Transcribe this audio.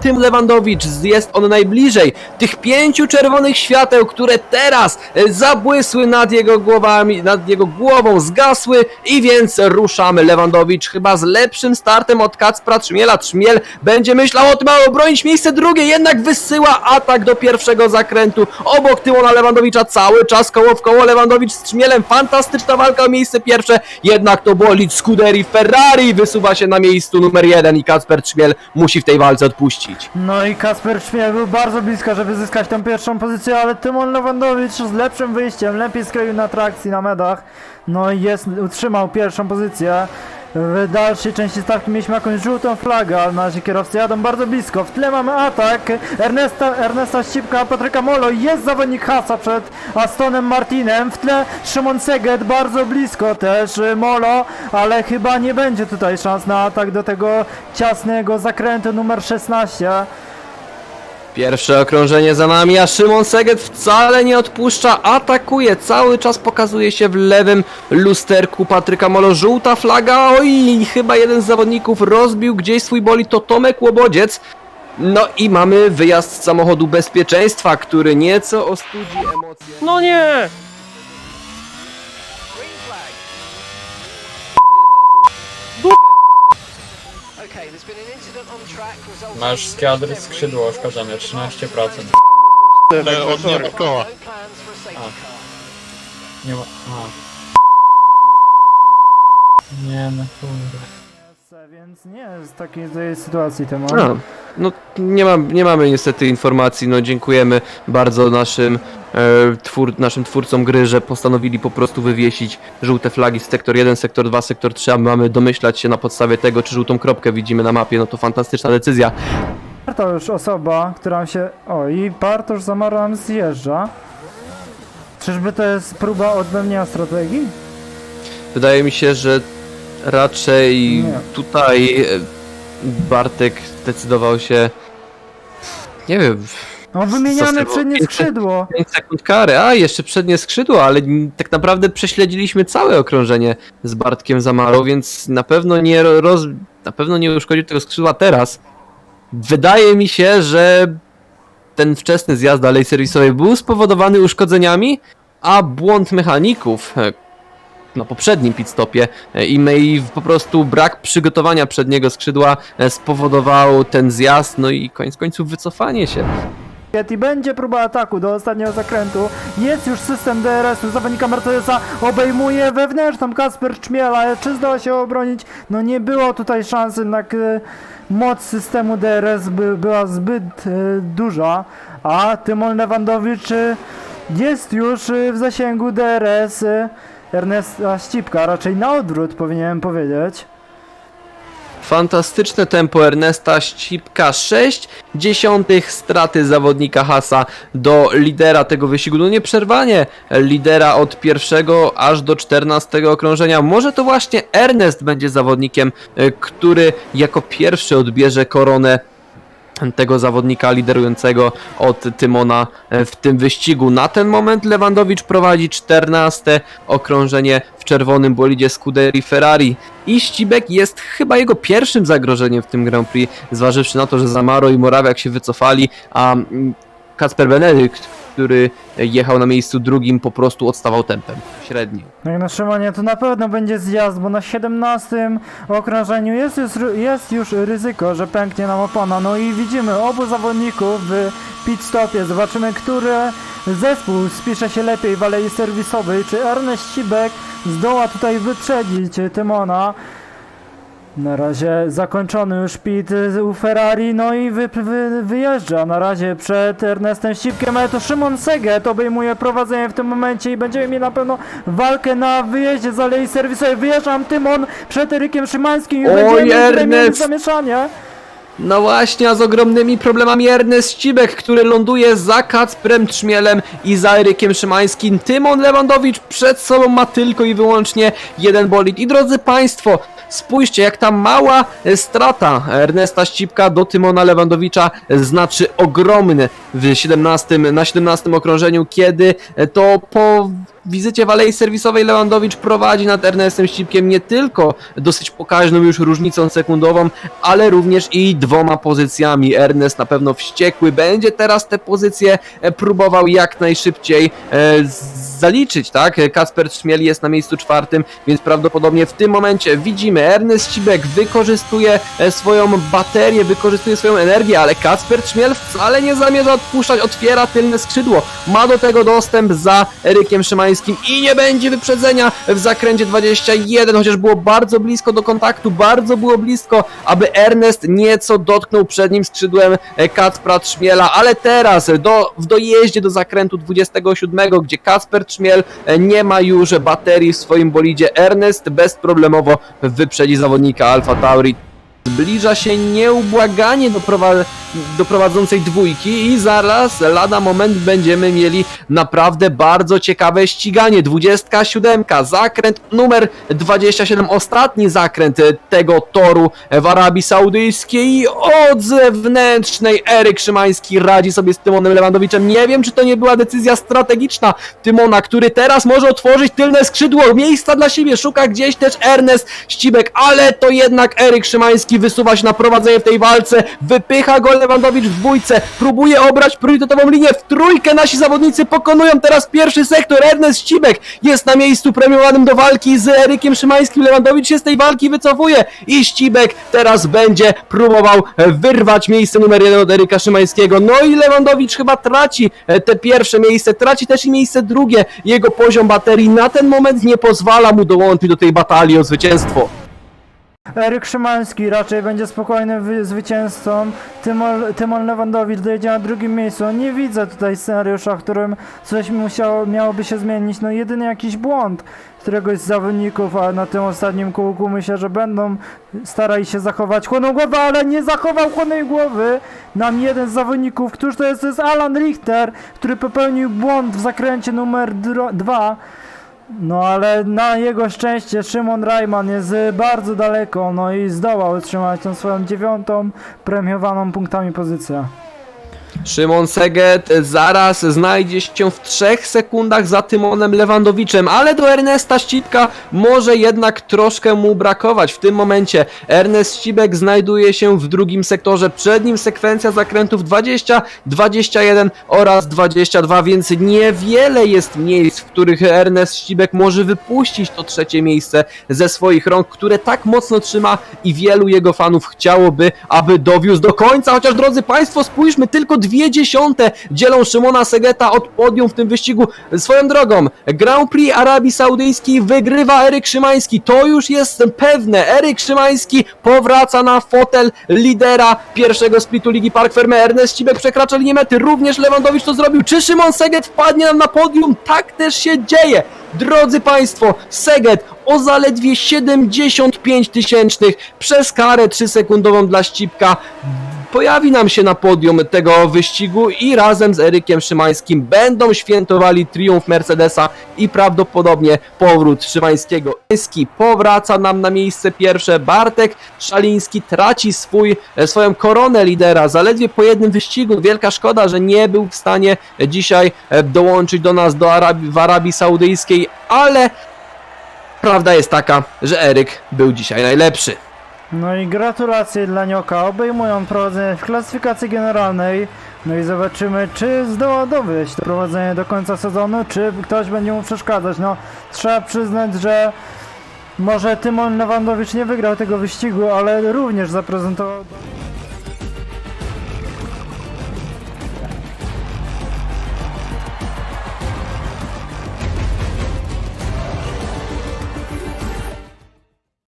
Tym Lewandowicz jest on najbliżej tych pięciu czerwonych świateł, które teraz e, zabłysły nad jego głowami, nad jego głową, zgasły i więc ruszamy. Lewandowicz chyba z lepszym startem od Kacpra Trzmiela. Trzmiel będzie myślał o tym, aby obronić miejsce drugie, jednak wysyła atak do pierwszego zakrętu. Obok Tymona Lewandowicza cały czas koło w koło Lewandowicz z Trzmielem. Fantastyczna walka o miejsce pierwsze, jednak to bolid Scuderi Ferrari wysuwa się na miejscu numer jeden i Kacper Trzmiel musi w tej walce odpuścić. No i Kasper Szmiel był bardzo blisko, żeby zyskać tę pierwszą pozycję, ale Tymon Lewandowicz z lepszym wyjściem, lepiej skroił na trakcji, na medach. No i jest, utrzymał pierwszą pozycję. W dalszej części stawki mieliśmy jakąś żółtą flagę, ale na razie kierowcy jadą bardzo blisko. W tle mamy atak Ernesta, Ernesta Ścipka, Patryka Molo. Jest zawodnik Hasa przed Astonem Martinem. W tle Szymon Seget, bardzo blisko też Molo, ale chyba nie będzie tutaj szans na atak do tego ciasnego zakrętu numer 16. Pierwsze okrążenie za nami, a Szymon Seget wcale nie odpuszcza, atakuje, cały czas pokazuje się w lewym lusterku Patryka Molo. Żółta flaga, oj, chyba jeden z zawodników rozbił gdzieś swój boli, to Tomek Łobodziec. No i mamy wyjazd z samochodu bezpieczeństwa, który nieco ostudzi emocje. No nie! Masz several skrzydło uszkodzone 13%. Ale od nieba koła. A. Nie ma. A, nie no kurde. Więc nie jest takiej złej sytuacji temat. A, no nie, mam, nie mamy niestety informacji, no dziękujemy bardzo naszym, twór, naszym twórcom gry, że postanowili po prostu wywiesić żółte flagi z sektor 1, sektor 2, sektor 3, a my mamy domyślać się na podstawie tego, czy żółtą kropkę widzimy na mapie, no to fantastyczna decyzja. To już osoba, która się... O, i Bartosz Zamara nam zjeżdża. Czyżby to jest próba odbębnienia strategii? Wydaje mi się, że raczej Nie. tutaj e, Bartek zdecydował się, nie wiem, No wymieniamy Zostało przednie skrzydło. 5 sekund kary, a jeszcze przednie skrzydło, ale n- tak naprawdę prześledziliśmy całe okrążenie z Bartkiem Zamarą, więc na pewno nie ro- roz... na pewno nie uszkodził tego skrzydła teraz. Wydaje mi się, że ten wczesny zjazd dalej serwisowej był spowodowany uszkodzeniami, a błąd mechaników e, na poprzednim pit stopie e, i my i po prostu brak przygotowania przedniego skrzydła e, spowodował ten zjazd, no i koniec końców wycofanie się. I będzie próba ataku do ostatniego zakrętu. Jest już system DRS-u. Zawodnika Mercedesa obejmuje wewnętrzną Kasper Czmiela. Czy zdoła się obronić? No nie było tutaj szans, jednak e, moc systemu DRS by, była zbyt e, duża. A Tymon Lewandowicz e, jest już w zasięgu DRS e, Ernesta Ścipka. Raczej na odwrót powinienem powiedzieć. Fantastyczne tempo Ernesta Ścipka, 6 dziesiątych straty zawodnika Hasa do lidera tego wyścigu. No nieprzerwanie lidera od pierwszego aż do 14 okrążenia. Może to właśnie Ernest będzie zawodnikiem, e, który jako pierwszy odbierze koronę tego zawodnika liderującego od Tymona e, w tym wyścigu. Na ten moment Lewandowicz prowadzi 14 okrążenie w czerwonym bolidzie Scuderii Ferrari i Ścibek jest chyba jego pierwszym zagrożeniem w tym Grand Prix, zważywszy na to, że Zamaro i Morawiak się wycofali, a mm, Kacper Benedykt, który jechał na miejscu drugim, po prostu odstawał tempem średnim. No i na Szymonie to na pewno będzie zjazd, bo na 17 okrążeniu jest już, jest już ryzyko, że pęknie nam opona. No i widzimy obu zawodników w pit stopie. Zobaczymy, który zespół spisze się lepiej w alei serwisowej. Czy Ernest Cibek zdoła tutaj wyprzedzić Tymona? Na razie zakończony już pit u Ferrari, no i wy, wy, wyjeżdża na razie przed Ernestem Ścipkiem, ale to Szymon Seget obejmuje prowadzenie w tym momencie i będziemy mieli na pewno walkę na wyjeździe z Alei Serwisowej. Wyjeżdżam Tymon przed Erykiem Szymańskim i Oj, będziemy mieli Ernest! zamieszanie. No właśnie, a z ogromnymi problemami Ernest Ścibek, który ląduje za Kacprem Trzmielem i za Erykiem Szymańskim. Tymon Lewandowicz przed sobą ma tylko i wyłącznie jeden bolid. I drodzy Państwo, spójrzcie jak ta mała strata Ernesta Ścibka do Tymona Lewandowicza znaczy ogromne w 17, na 17 okrążeniu, kiedy to po wizycie w alei serwisowej Lewandowicz prowadzi nad Ernestem Ścipkiem nie tylko dosyć pokaźną już różnicą sekundową, ale również i dwoma pozycjami. Ernest na pewno wściekły będzie teraz te pozycje e, próbował jak najszybciej e, zaliczyć, tak? Kasper Trzmiel jest na miejscu czwartym, więc prawdopodobnie w tym momencie widzimy Ernest Ścibek wykorzystuje e, swoją baterię, wykorzystuje swoją energię, ale Kasper Trzmiel wcale nie zamierza odpuszczać, otwiera tylne skrzydło, ma do tego dostęp za Erykiem Szymańskim i nie będzie wyprzedzenia w zakręcie 21, chociaż było bardzo blisko do kontaktu, bardzo było blisko, aby Ernest nieco dotknął przednim skrzydłem e, Kacpra Trzmiela, ale teraz do, w dojeździe do zakrętu 27, gdzie Kacper Trzmiel e, nie ma już baterii w swoim bolidzie, Ernest bezproblemowo wyprzedzi zawodnika Alfa Tauri. Zbliża się nieubłaganie do, prowa- do prowadzącej dwójki i zaraz, lada moment, będziemy mieli naprawdę bardzo ciekawe ściganie. 27, zakręt numer 27, ostatni zakręt tego toru w Arabii Saudyjskiej od zewnętrznej Eryk Szymański radzi sobie z Tymonem Lewandowiczem. Nie wiem, czy to nie była decyzja strategiczna Tymona, który teraz może otworzyć tylne skrzydło, miejsca dla siebie, szuka gdzieś też Ernest Ścibek, ale to jednak Eryk Szymański wysuwa się na prowadzenie w tej walce, wypycha go Lewandowicz w dwójce, próbuje obrać priorytetową linię, w trójkę nasi zawodnicy pokonują teraz pierwszy sektor, Ernest Ścibek jest na miejscu premiowanym do walki z Erykiem Szymańskim, Lewandowicz się z tej walki wycofuje i Ścibek teraz będzie próbował wyrwać miejsce numer jeden od Eryka Szymańskiego, no i Lewandowicz chyba traci e, te pierwsze miejsce, traci też i miejsce drugie, jego poziom baterii na ten moment nie pozwala mu dołączyć do tej batalii o zwycięstwo. Eryk Szymański raczej będzie spokojnym wy- zwycięzcą. Tymon, Tymon Lewandowicz dojedzie na drugim miejscu. Nie widzę tutaj scenariusza, w którym coś musiało, miałoby się zmienić. No jedyny jakiś błąd któregoś z zawodników, a na tym ostatnim kółku myślę, że będą starali się zachować chłodną głowę, ale nie zachował chłodnej głowy nam jeden z zawodników, któż to jest, to jest Alan Richter, który popełnił błąd w zakręcie numer 2. No ale na jego szczęście Szymon Rajman jest y, bardzo daleko, no i zdołał utrzymać tą swoją dziewiątą premiowaną punktami pozycję. Szymon Seget zaraz znajdzie się w trzech sekundach za Tymonem Lewandowiczem, ale do Ernesta Ścipka może jednak troszkę mu brakować. W tym momencie Ernest Ścibek znajduje się w drugim sektorze. Przed nim sekwencja zakrętów 20, 21 oraz 22, więc niewiele jest miejsc, w których Ernest Ścibek może wypuścić to trzecie miejsce ze swoich rąk, które tak mocno trzyma i wielu jego fanów chciałoby, aby dowiózł do końca. Chociaż drodzy Państwo, spójrzmy, tylko dwie dziesiąte dzielą Szymona Segeta od podium w tym wyścigu. Swoją drogą, Grand Prix Arabii Saudyjskiej wygrywa Eryk Szymański. To już jest pewne. Eryk Szymański powraca na fotel lidera pierwszego splitu Ligi Park Ferme. Ernest Ścibek przekracza linię mety. Również Lewandowicz to zrobił. Czy Szymon Seget wpadnie nam na podium? Tak też się dzieje. Drodzy Państwo, Seget o zaledwie 75 tysięcznych przez karę 3-sekundową dla Ścipka pojawi nam się na podium tego wyścigu i razem z Erykiem Szymańskim będą świętowali triumf Mercedesa i prawdopodobnie powrót Szymańskiego. Szymański powraca nam na miejsce pierwsze, Bartek Szaliński traci swój, e, swoją koronę lidera zaledwie po jednym wyścigu. Wielka szkoda, że nie był w stanie dzisiaj e, dołączyć do nas do Arabii, w Arabii Saudyjskiej, ale prawda jest taka, że Eryk był dzisiaj najlepszy. No i gratulacje dla Nioka, obejmują prowadzenie w klasyfikacji generalnej. No i zobaczymy, czy zdoła dowieść to prowadzenie do końca sezonu, czy ktoś będzie mu przeszkadzać. No, trzeba przyznać, że może Tymon Lewandowicz nie wygrał tego wyścigu, ale również zaprezentował...